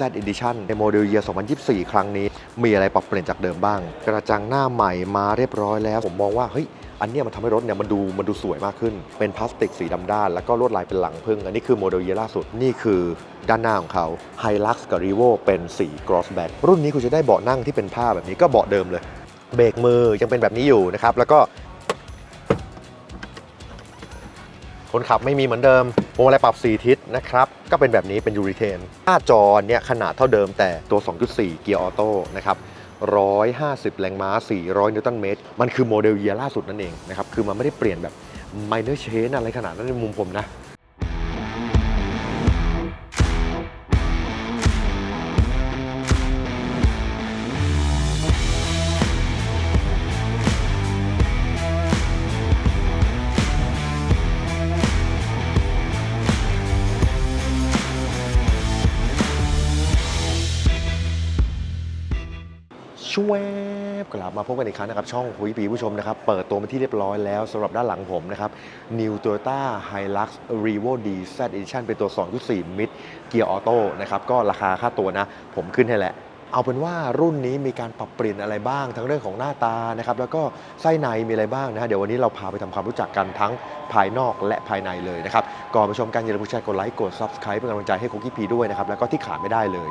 Z Edition ในโมเดลเยียร์2024 ครั้งนี้ มีอะไรปรับเปลี่ยนจากเดิมบ้าง กระจังหน้าใหม่มาเรียบร้อยแล้ว ผมมองว่าเฮ้ยอันเนี้ยมันทำให้รถเนี่ยมันดูมันดูสวยมากขึ้น เป็นพลาสติกสีดำด้าน แล้วก็ลวดลายเป็นหลังพึ่ง อันนี้คือโมเดลเยียล่าสุด นี่คือด้านหน้าของเขา Hilux กับ Revo เป็นสี Crossback รุ่นนี้คุณจะได้เบาะนั่งที่เป็นผ้าแบบนี้ก็เบาะเดิมเลย เบรกมือยังเป็นแบบนี้อยู่นะครับ แล้วก็ คนขับไม่มีเหมือนเดิมพวงมาลัยปรับ 4 ทิศนะครับ ก็เป็นแบบนี้เป็นยูริเทนหน้าจอเนี่ยขนาดเท่าเดิมแต่ตัว 2.4 เกียร์ออโต้นะครับ150 แรงม้า 400 นิวตันเมตร มันคือโมเดลเยียร์ล่าสุดนั่นเองนะครับ คือมันไม่ได้เปลี่ยนแบบไมเนอร์เชนอะไรขนาดนั้นในมุมผมนะ ช่วยกลับมาพบกันอีกครั้งนะครับ ช่องคุยปีผู้ชมนะครับ เปิดตัวมาที่เรียบร้อยแล้วสำหรับด้านหลังผมนะครับ New Toyota Hilux Revo D Z Edition เป็นตัว 2.4 Mid Gear Auto นะครับ ก็ราคาค่าตัวนะ ผมขึ้นให้แหละเอาเป็นว่ารุ่นนี้มีการปรับเปลี่ยนอะไรบ้าง ทั้งเรื่องของหน้าตานะครับแล้วก็ไส้ในมีอะไรบ้างนะฮะเดี๋ยววันนี้เราพาไปทำความรู้จักกันทั้งภายนอกและภายในเลยนะครับก่อนไปชมกันอย่าลืมกดแชร์กดไลค์กด Subscribe เป็นกำลังใจให้คุกกี้พีด้วยนะครับแล้วก็ที่ขาดไม่ได้เลย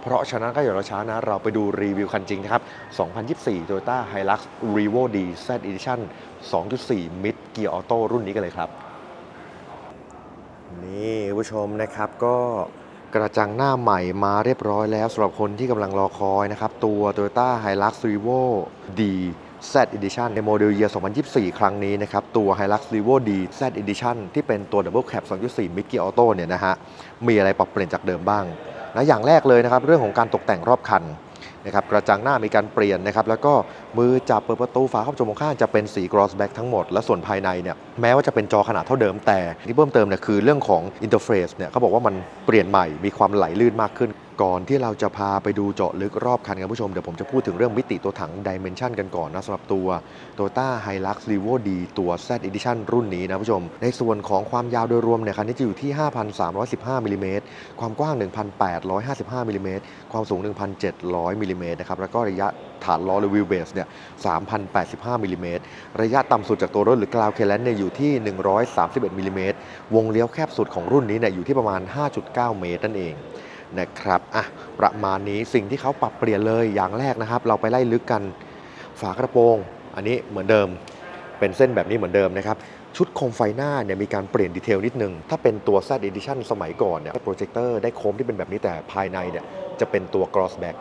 เพราะฉะนั้นก็อย่ารอช้านะ เราไปดูรีวิวคันจริงนะครับ 2024 Toyota Hilux Revo D Z Edition 2.4 Mid Gear Auto รุ่นนี้กันเลยครับ นี่ผู้ชมนะครับก็กระจังหน้าใหม่มาเรียบร้อยแล้วสำหรับคนที่กำลังรอคอยนะครับ ตัว Toyota Hilux Revo D Z Edition ในโมเดลเยียร์2024 ครั้งนี้นะครับ ตัว Hilux Revo D Z Edition ที่เป็นตัว Double Cab 2.4 Mid Gear Auto เนี่ยนะฮะ มีอะไรปรับเปลี่ยนจากเดิมบ้าง นะอย่างแรกเลยนะครับ เรื่องของการตกแต่งรอบคันนะครับกระจังหน้ามีการเปลี่ยนนะครับแล้วก็มือจับเปิดประตูฝาครอบจมูกข้างจะเป็นสี Crossback ทั้งหมด และส่วนภายในเนี่ยแม้ว่าจะเป็นจอขนาดเท่าเดิมแต่ที่เพิ่มเติมเนี่ยคือเรื่องของอินเทอร์เฟซเนี่ยเขาบอกว่ามันเปลี่ยนใหม่มีความไหลลื่นมากขึ้น ก่อนที่เราจะพาไปดูเจาะลึกรอบคันกันผู้ชม เดี๋ยวผมจะพูดถึงเรื่องมิติตัวถัง Dimension กันก่อนนะสำหรับตัว Toyota Hilux Revo D ตัว Z Edition รุ่นนี้นะผู้ชม ในส่วนของความยาวโดยรวมเนี่ยคันนี้จะอยู่ที่ 5,315มิลลิเมตรความกว้าง 1,855มิลลิเมตรความสูง 1,700มิลลิเมตรนะครับแล้วก็ระยะฐานล้อหรือวิวเบสเนี่ย 3,085มิลลิเมตรระยะต่ำสุดจากตัวรถหรือกราวเคลนเนี่ยอยู่ที่ 131มิลิเมตรวงเลี้ยวแคบสุดของรุ่นนี้เนี่ยอยู่ที่ประมาณ 5.9 เมตรนั่นเอง นะครับอะประมาณนี้สิ่งที่เขาปรับเปลี่ยนเลยอย่างแรกนะครับ เราไปไล่ลึกกันฝากระโปรง อันนี้เหมือนเดิม เป็นเส้นแบบนี้เหมือนเดิมนะครับชุดโคมไฟหน้าเนี่ยมีการเปลี่ยนดีเทลนิดนึง ถ้าเป็นตัว Z Edition สมัยก่อนเนี่ยโปรเจคเตอร์ได้โคมที่เป็นแบบนี้แต่ภายในเนี่ยจะเป็นตัว Crossback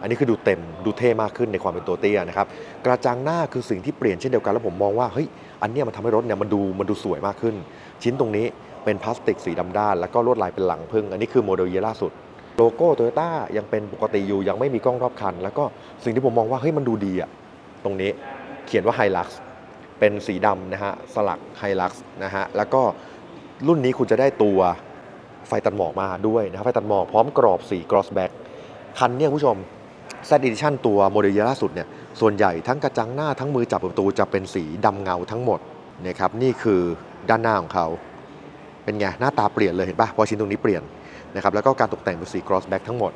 อันนี้คือดูเต็มดูเท่มากขึ้นในความเป็นตัวเตี้ยนะครับกระจังหน้าคือสิ่งที่เปลี่ยนเช่นเดียวกันแล้วผมมองว่าเฮ้ยอันเนี้ยมันทำให้รถเนี่ยมันดูมันดูสวยมากขึ้น ชิ้นตรงนี้ เป็นพลาสติกสีดำด้าน แล้วก็ลวดลายเป็นหลังพึ่ง อันนี้คือโมเดลเยีล่าสุด โลโก้โตโยต้ายังเป็นปกติอยู่ยังไม่มีกล้องรอบคัน แล้วก็สิ่งที่ผมมองว่าเฮ้ยมันดูดีอะตรงนี้เขียนว่าไฮลักซ์เป็นสีดำนะฮะสลักไฮลักซ์นะฮะแล้วก็รุ่นนี้คุณจะได้ตัวไฟตัดหมอกมาด้วยนะครับไฟตัดหมอกพร้อมกรอบสี crossback คันเนี่ยผู้ชม Z Edition ตัวโมเดลยีล่าสุดเนี่ยส่วนใหญ่ทั้งกระจังหน้าทั้งมือจับประตูจะเป็นสีดำเงาทั้งหมดนะครับนี่คือด้านหน้าของเขา เป็นไงหน้าตาเปลี่ยนเลยเห็นปะพอชิ้นตรงนี้เปลี่ยนนะครับแล้วก็การตกแต่งเป็นสี crossback ทั้งหมด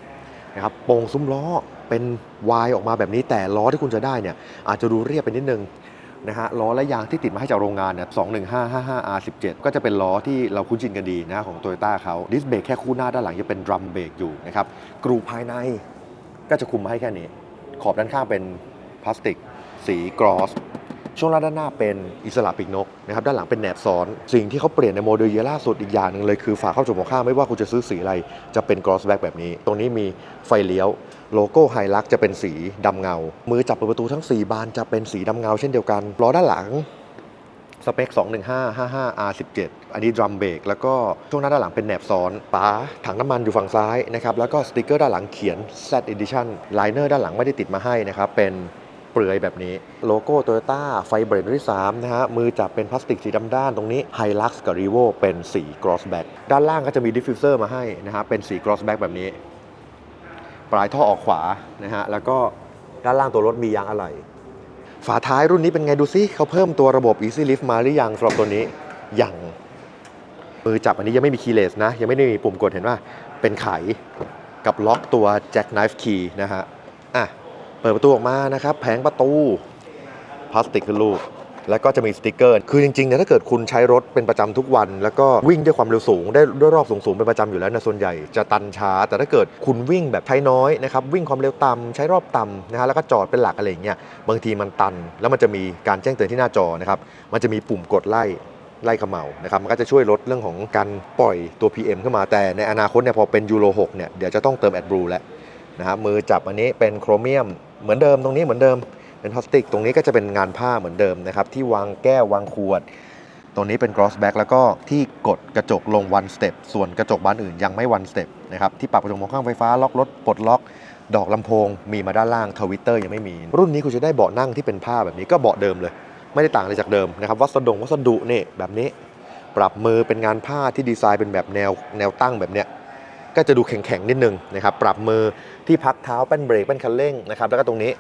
นะครับโป่งซุ้มล้อเป็นวายออกมาแบบนี้แต่ล้อที่คุณจะได้เนี่ยอาจจะดูเรียบไปนิดนึงนะฮะล้อและยางที่ติดมาให้จากโรงงานเนี่ย21555 R17 ก็จะเป็นล้อที่เราคุ้นชินกันดีนะของ Toyota เขาดิสเบรกแค่คู่หน้าด้านหลังจะเป็นดรัมเบรกอยู่นะครับกรูภายในก็จะคุมมาให้แค่นี้ ขอบด้านข้างเป็นพลาสติก สีกรอส ช่วงล่างด้านหน้าเป็นอิสระปีกนกนะครับด้านหลังเป็นแหนบซ้อน สิ่งที่เขาเปลี่ยนในโมเดลเยล่าสุดอีกอย่างหนึ่งเลยคือฝาเข้าจมูกข้างไม่ว่าคุณจะซื้อสีอะไร จะเป็น crossback แบบนี้ ตรงนี้มีไฟเลี้ยว โลโก้ไฮลักจะเป็นสีดำเงา มือจับประตูทั้ง 4 บานจะเป็นสีดำเงาเช่นเดียวกันล้อด้านหลังสเปค 215 55 R17 อันนี้ดรัมเบรกแล้วก็ช่วงหน้าด้านหลังเป็นแหนบซ้อนป๋าถังน้ำมันอยู่ฝั่งซ้ายนะครับแล้วก็สติกเกอร์ด้านหลังเขียน Z Edition ไลเนอร์ด้านหลังไม่ได้ติดมาให้นะครับเป็น ปลือยแบบนี้ โลโก้โตโยต้าไฟเบรดที่3นะฮะ มือจับเป็นพลาสติกสีดำด้านตรงนี้ Hilux กับ r e v o เป็นสี Crossback ด้านล่างก็จะมี Diffuser มาให้นะฮะเป็นสี Crossback แบบนี้ ปลายท่อออกขวานะฮะแล้วก็ด้านล่างตัวรถมียางอะไหล่ฝาท้ายรุ่นนี้เป็นไงดูซิเขาเพิ่มตัวระบบ Easy Lift มาหรือยังสำหรับตัวนี้ยังมือจับอันนี้ยังไม่มีคีย์เลสนะ ยังไม่ได้มีปุ่มกดเห็นว่าเป็นไขกับล็อกตัว Jack Knife Key นะฮะอะ ปิดประตูออกมานะครับ แผงประตูพลาสติกขึ้นลูก แล้วก็จะมีสติกเกอร์ คือจริงๆเนี่ยถ้าเกิดคุณใช้รถเป็นประจำทุกวัน แล้วก็วิ่งด้วยความเร็วสูง ได้ด้วยรอบสูงๆเป็นประจำอยู่แล้วนะส่วนใหญ่จะตันช้า แต่ถ้าเกิดคุณวิ่งแบบใช้น้อยนะครับวิ่งความเร็วต่ำใช้รอบต่ำนะฮะแล้วก็จอดเป็นหลักอะไรอย่างเงี้ยบางทีมันตัน แล้วมันจะมีการแจ้งเตือนที่หน้าจอนะครับมันจะมีปุ่มกดไล่ไล่เขมเหลานะครับมันก็จะช่วยลดเรื่องของการปล่อยตัว PM ขึ้นมาแต่ในอนาคตเนี่ยพอเป็นยูโร6เนี่ยเดี๋ยวจะต้องเติม AdBlue แล้วนะครับมือจับอันนี้เป็นโครเมียมเหมือนเดิมตรงนี้เหมือนเดิมเป็นพลาสติก ตรงนี้ก็จะเป็นงานผ้าเหมือนเดิมนะครับ ที่วางแก้ววางขวด ตรงนี้เป็น cross back แล้วก็ที่กดกระจกลง one step ส่วนกระจกบานอื่นยังไม่ one step นะครับที่ปรับกระจกมองข้างไฟฟ้าล็อกรถปลดล็อกดอกลำโพงมีมาด้านล่างทวิตเตอร์ยังไม่มี รุ่นนี้คุณจะได้เบาะนั่งที่เป็นผ้าแบบนี้ก็เบาะเดิมเลย ไม่ได้ต่างอะไรจากเดิมนะครับวัสดุวัสดุนี่แบบนี้ ปรับมือเป็นงานผ้าที่ดีไซน์เป็นแบบแนวแนวตั้งแบบเนี้ย ก็จะดูแข็งๆนิดนึงนะครับปรับมือที่พักเท้าแป้นเบรกแป้นคันเร่งนะครับแล้วก็ตรงนี้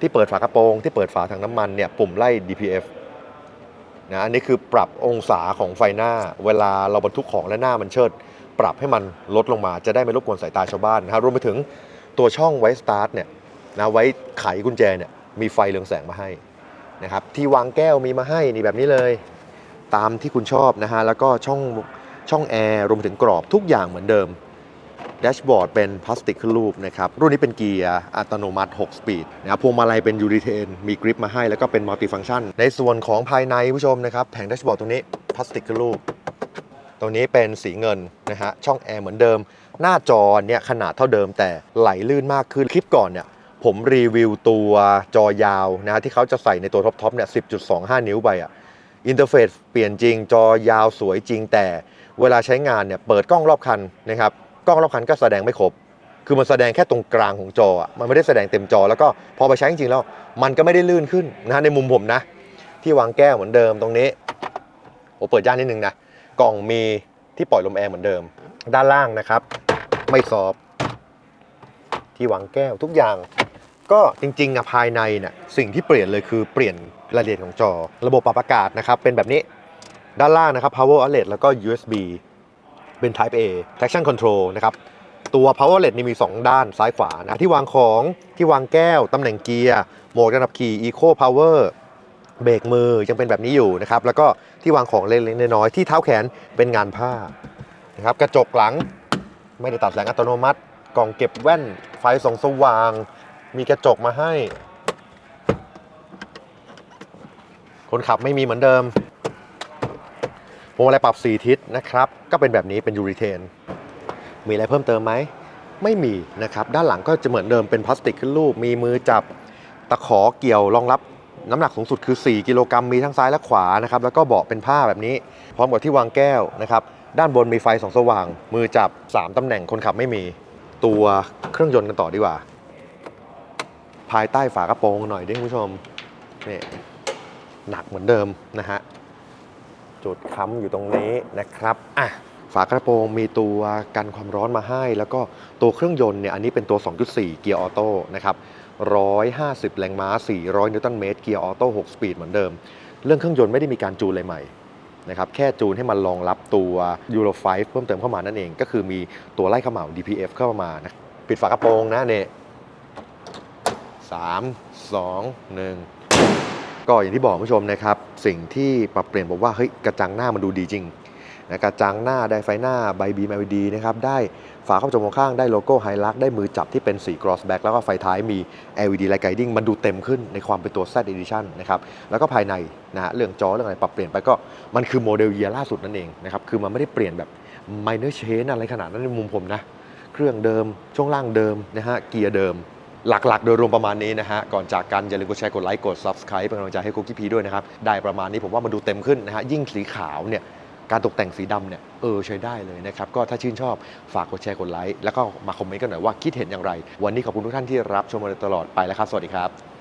ที่เปิดฝากระโปรงที่เปิดฝาถังน้ำมันเนี่ยปุ่มไล่ DPF นะอันนี้คือปรับองศาของไฟหน้า เวลาเราบรรทุกของและหน้ามันเชิด ปรับให้มันลดลงมาจะได้ไม่รบกวนสายตาชาวบ้านนะครับรวมไปถึงตัวช่องไว้สตาร์ทเนี่ยนะไว้ไขกุญแจเนี่ยมีไฟเรืองแสงมาให้นะครับที่วางแก้วมีมาให้นี่แบบนี้เลย ตามที่คุณชอบนะฮะแล้วก็ช่องช่องแอร์รวมถึงกรอบทุกอย่างเหมือนเดิม แดชบอร์ดเป็นพลาสติกขึ้นรูปนะครับ รุ่นนี้เป็นเกียร์อัตโนมัติ 6 สปีดนะครับพวงมาลัยเป็นยูริเทน มีกริปมาให้แล้วก็เป็นมัลติฟัง c t ชัน ในส่วนของภายในผู้ชมนะครับ แผงแดชบอร์ดตรงนี้พลาสติกขึ้นรูปตรงนี้เป็นสีเงินนะฮะ ช่องแอร์เหมือนเดิม หน้าจอเนี่ยขนาดเท่าเดิมแต่ไหลลื่นมากขึ้น คลิปก่อนเนี่ยผมรีวิวตัวจอยาวนะฮะที่เขาจะใส่ในตัวท็อปทอปเนี่ย10.25 นิ้วไปอะอินเทอร์เฟซเปลี่ยนจริง จอยาวสวยจริงแต่เวลาใช้งานเนี่ยเปิดกล้องรอบคันนะครับ กล้องรอบคันก็แสดงไม่ครบ คือมันแสดงแค่ตรงกลางของจออะมันไม่ได้แสดงเต็มจอ แล้วก็พอไปใช้จริงๆแล้ว มันก็ไม่ได้ลื่นขึ้นนะฮะในมุมผมนะ ที่วางแก้วเหมือนเดิมตรงนี้โอเปิดย่านนิดนึงนะกล่องมีที่ปล่อยลมแอร์เหมือนเดิม ด้านล่างนะครับ ไม่ซอฟที่วางแก้วทุกอย่าง ก็จริงๆอะภายในเนี่ยสิ่งที่เปลี่ยนเลยคือเปลี่ยนรายละเอียดของจอ ระบบปรับอากาศนะครับเป็นแบบนี้ด้านล่างนะครับ power outlet แล้วก็ USB เป็น Type A traction control นะครับ ตัว powerlet นี่มี 2 ด้านซ้ายขวานะที่วางของที่วางแก้ว ตำแหน่งเกียร์โหมดการขับขี่ eco power เบรกมือยังเป็นแบบนี้อยู่นะครับ แล้วก็ที่วางของเล็กๆน้อยๆที่เท้าแขนเป็นงานผ้านะครับกระจกหลังไม่ได้ตัดแสงอัตโนมัติ กล่องเก็บแว่นไฟส่องสว่าง มีกระจกมาให้ คนขับไม่มีเหมือนเดิม วงมาลัยปรับ 4 ทิศนะครับ ก็เป็นแบบนี้เป็นยูริเทน มีอะไรเพิ่มเติมไหม ไม่มีนะครับ ด้านหลังก็จะเหมือนเดิมเป็นพลาสติกขึ้นรูป มีมือจับตะขอเกี่ยวรองรับน้ำหนักสูงสุดคือ 4 กิโลกรัมมีทั้งซ้ายและขวานะครับ แล้วก็เบาะเป็นผ้าแบบนี้ พร้อมกับที่วางแก้วนะครับ ด้านบนมีไฟสองสว่าง มือจับ 3ตำแหน่งคนขับไม่มี ตัวเครื่องยนต์กันต่อดีกว่า ภายใต้ฝากระโปรงหน่อยดิคุณผู้ชมนี่หนักเหมือนเดิมนะฮะ จุดค้ำอยู่ตรงนี้นะครับอะฝากระโปรงมีตัวกันความร้อนมาให้ แล้วก็ตัวเครื่องยนต์เนี่ยอันนี้เป็นตัว 2.4 เกียร์ออโต้นะครับ 150 แรงม้า 400 นิวตันเมตร เกียร์ออโต้ 6 สปีดเหมือนเดิม เรื่องเครื่องยนต์ไม่ได้มีการจูนอะไรใหม่นะครับแค่จูนให้มันรองรับตัว Euro 5 เพิ่มเติมเข้ามานั่นเอง ก็คือมีตัวไล่เขม่า DPF เข้ามานะปิดฝากระโปรงนะเนี่ยสามสองหนึ่ง ก็อย่างที่บอกผู้ชมนะครับ สิ่งที่ปรับเปลี่ยนบอกว่าเฮ้ยกระจังหน้ามันดูดีจริงนะกระจังหน้าได้ไฟหน้าใบบีม LED นะครับได้ฝาครอบจมูกข้างได้โลโก้ไฮลักได้มือจับที่เป็นสี cross back แล้วก็ไฟท้ายมี LED light guiding มันดูเต็มขึ้นในความเป็นตัว Z Edition นะครับแล้วก็ภายในนะฮะเรื่องจอเรื่องอะไรปรับเปลี่ยนไปก็มันคือโมเดลเยียล่าสุดนั่นเองนะครับคือมันไม่ได้เปลี่ยนแบบ minor change อะไรขนาดนั้นในมุมผมนะเครื่องเดิมช่วงล่างเดิมนะฮะเกียร์เดิม หลักๆ โดยรวมประมาณนี้นะฮะ ก่อนจากกันอย่าลืมกดแชร์ กดไลค์ กด Subscribe เป็นกำลังใจให้คุกกี้พีด้วยนะครับ ได้ประมาณนี้ผมว่ามันดูเต็มขึ้นนะฮะ ยิ่งสีขาวเนี่ย การตกแต่งสีดำเนี่ย เออใช้ได้เลยนะครับ ก็ถ้าชื่นชอบฝากกดแชร์ กดไลค์ แล้วก็มาคอมเมนต์กันหน่อยว่าคิดเห็นอย่างไร วันนี้ขอบคุณทุกท่านที่รับชมมาโดยตลอดไปแล้วครับ สวัสดีครับ